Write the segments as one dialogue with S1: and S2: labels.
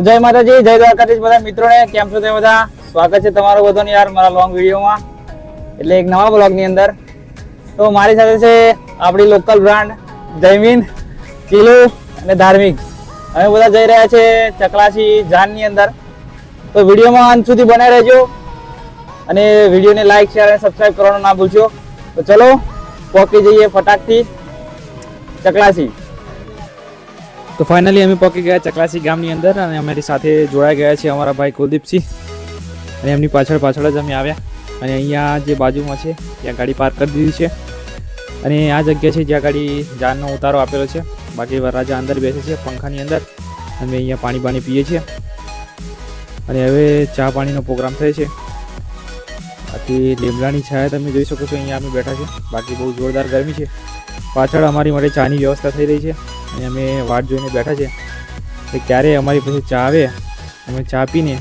S1: જય માતાજી, જય દ્વારકાધીશ. બધા મિત્રોને કેમ છો? તે બધા? સ્વાગત છે તમારું બધાનું યાર મારા લોંગ વિડીયોમાં એટલે એક નવા બ્લોગની અંદર. તો મારી સાથે છે આપણી લોકલ બ્રાન્ડ જયમીન, કિલુ અને ધાર્મિક. અમે બધા જઈ રહ્યા છે ચકલાસી જાનની અંદર. તો વિડીયોમાં અંત સુધી બનાવી રહેજો. અને વિડીયોને લાઈક શેર અને સબસ્ક્રાઈબ કરવાનું ના ભૂલશો. તો ચલો પહોંચી જઈએ ફટાકથી ચકલાસી. તો ફાઇનલી અમે પહોંચી ગયા ચકલાસી ગામની અંદર અને અમારી સાથે જોડાઈ ગયા છે અમારા ભાઈ કુલદીપસિંહ. અને એમની પાછળ પાછળ જ અમે આવ્યા. અને અહીંયા જે બાજુમાં છે, ત્યાં ગાડી પાર્ક કરી દીધી છે. અને આ જગ્યા છે જ્યાં ગાડી જાનનો ઉતારો આપેલો છે. બાકી વરરાજા અંદર બેસે છે પંખાની અંદર. અમે અહીંયા પાણી પાણી પીએ છીએ. અને હવે ચા પાણીનો પ્રોગ્રામ થાય છે. બાકી લીમડાની છાયા તમે જોઈ શકો છો, અહીંયા અમે બેઠા છે બાકી બહુ જોરદાર ગરમી છે. પાછળ અમારી માટે ચાની વ્યવસ્થા થઈ રહી છે. અને અમે વાટ જોઈને બેઠા છે કે ક્યારે અમારી પાસે ચા આવે, અમે ચા પીને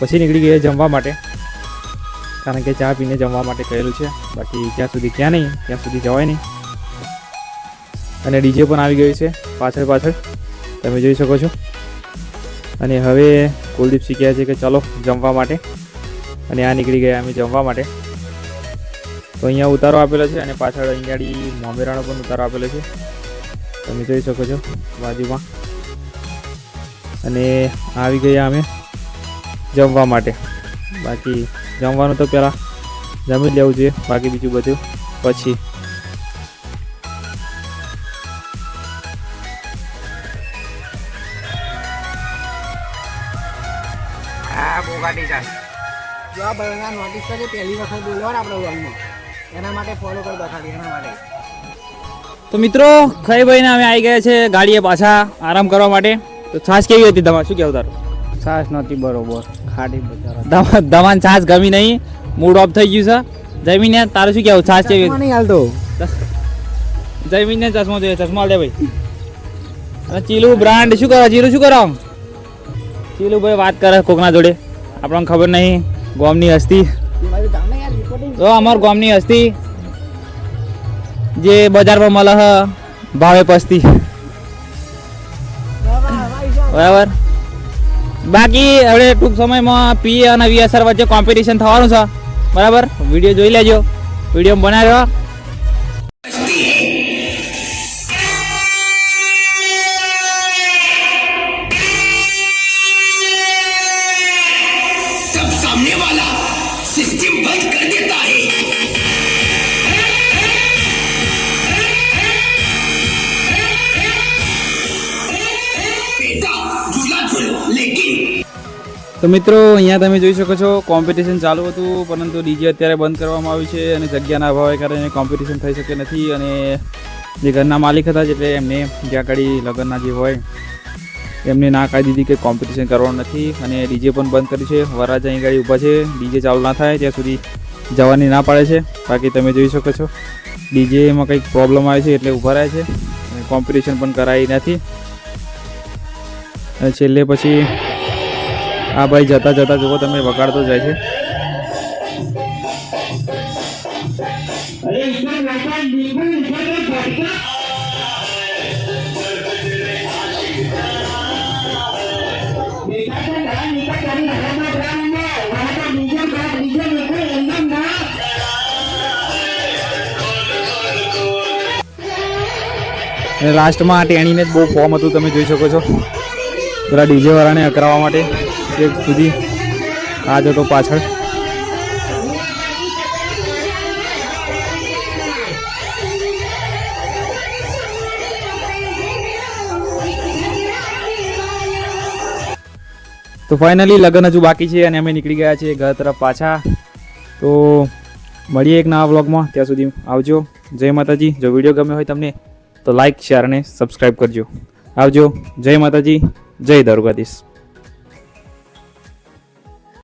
S1: પછી નીકળી ગયા જમવા માટે. કારણ કે ચા પીને જમવા માટે કહેલું છે. બાકી જ્યાં સુધી ક્યાં નહીં, ત્યાં સુધી જવાય નહીં. અને ડીજે પણ આવી ગયું છે, પાછળ પાછળ. તમે જોઈ શકો છો. અને હવે કુલદીપસિંહ કહે છે કે ચાલો જમવા માટે. અને આ નીકળી ગયા અમે જમવા માટે. તો અહીંયા ઉતારો આપેલો છે અને પાછળ અહીંયાડી મોમેરાનો પણ ઉતારો આપેલો છે. તમે જોઈ શકો છો બાજુમાં. અને આવી ગયા અમે જમવા માટે. બાકી જમવાનું તો પહેલાં જમી લેવું જોઈએ, બાકી બીજું બધું પછી.
S2: જો આ બધા નોટિસ કરીએ પહેલી વખત બોલવા આપણે વર્ગમાં એના માટે ફોલો કરી દેખાડી એના માટે.
S1: તો મિત્રો ખાઈ ભાઈને અમે આવી ગયા છે ગાડીએ પાછા આરામ કરવા માટે. તો છાશ કેવી હતી તમારે? શું કહેવું તારું?
S2: છાશ નહોતી બરોબર.
S1: દવા દવાન છાશ ગમી નહીં. મૂડ ઓફ થઈ ગયું છે. જમીને તારું શું કહેવું? છાશ કેવી
S2: નહીં હાલતો.
S1: જમીને ચશ્મા જોઈએ ચશ્મા લે ભાઈ. અને ચીલું બ્રાન્ડ શું કરો? ચીલું શું કરો ચીલું ભાઈ વાત કરે કોકના જોડે. આપણને ખબર નહીં. ગોમની હસ્તી. તો અમાર ગોમની હસ્તી. જે બજારમાં મળે હ ભાવે પસ્તી બરાબર બાકી હવે ટૂંક સમયમાં પી અને વીએસઆર વચ્ચે કોમ્પિટિશન થવાનું છે બરાબર વિડીયો જોઈ લેજો વિડીયો બનાવ્યો
S3: तब सामने वाला सिस्टम बंद कर देता है
S1: તો મિત્રો, અહીંયા તમે જોઈ શકો છો કોમ્પિટિશન ચાલુ હતું, પરંતુ ડીજે અત્યારે બંધ કરવામાં આવ્યું છે અને જગ્યાના અભાવે કારણે કોમ્પિટિશન થઈ શકે નથી અને જે ઘરના માલિક હતા એટલે એમને જ્યાં કડી લગ્નના જે હોય, એમને ના કાઢી દીધી કે કોમ્પિટિશન કરવાનું નથી અને ડીજે પણ બંધ કર્યું છે. વરાજ અહીં ગાડી ઊભા છે ડીજે ચાલુ ના થાય ત્યાં સુધી જવાની ના પાડે છે. બાકી તમે જોઈ શકો છો ડીજેમાં કંઈક પ્રોબ્લેમ આવે છે એટલે ઊભા રહે છે કોમ્પિટિશન પણ કરાઈ નથી. છેલ્લે પછી આ ભાઈ જતા જતા જુઓ તમે વગાડતો જાય છે. લાસ્ટમાં આ ટેણીને જ બહુ ફોર્મ હતું, તમે જોઈ શકો છો. પેલા ડીજે વાળાને અકરાવવા માટે. એક સુધી આ જતો પાછળ. તો ફાઇનલી લગ્ન હજુ બાકી છે અને અમે નીકળી ગયા છીએ ઘર તરફ પાછા. તો મળીએ એક નવા વ્લોગમાં ત્યાં સુધી આવજો. જય માતાજી. જો વીડિયો ગમ્યો હોય તમને, તો લાઇક શેર અને સબસ્ક્રાઈબ કરજો. આવજો. જય માતાજી. જય દ્વારકાધીશ.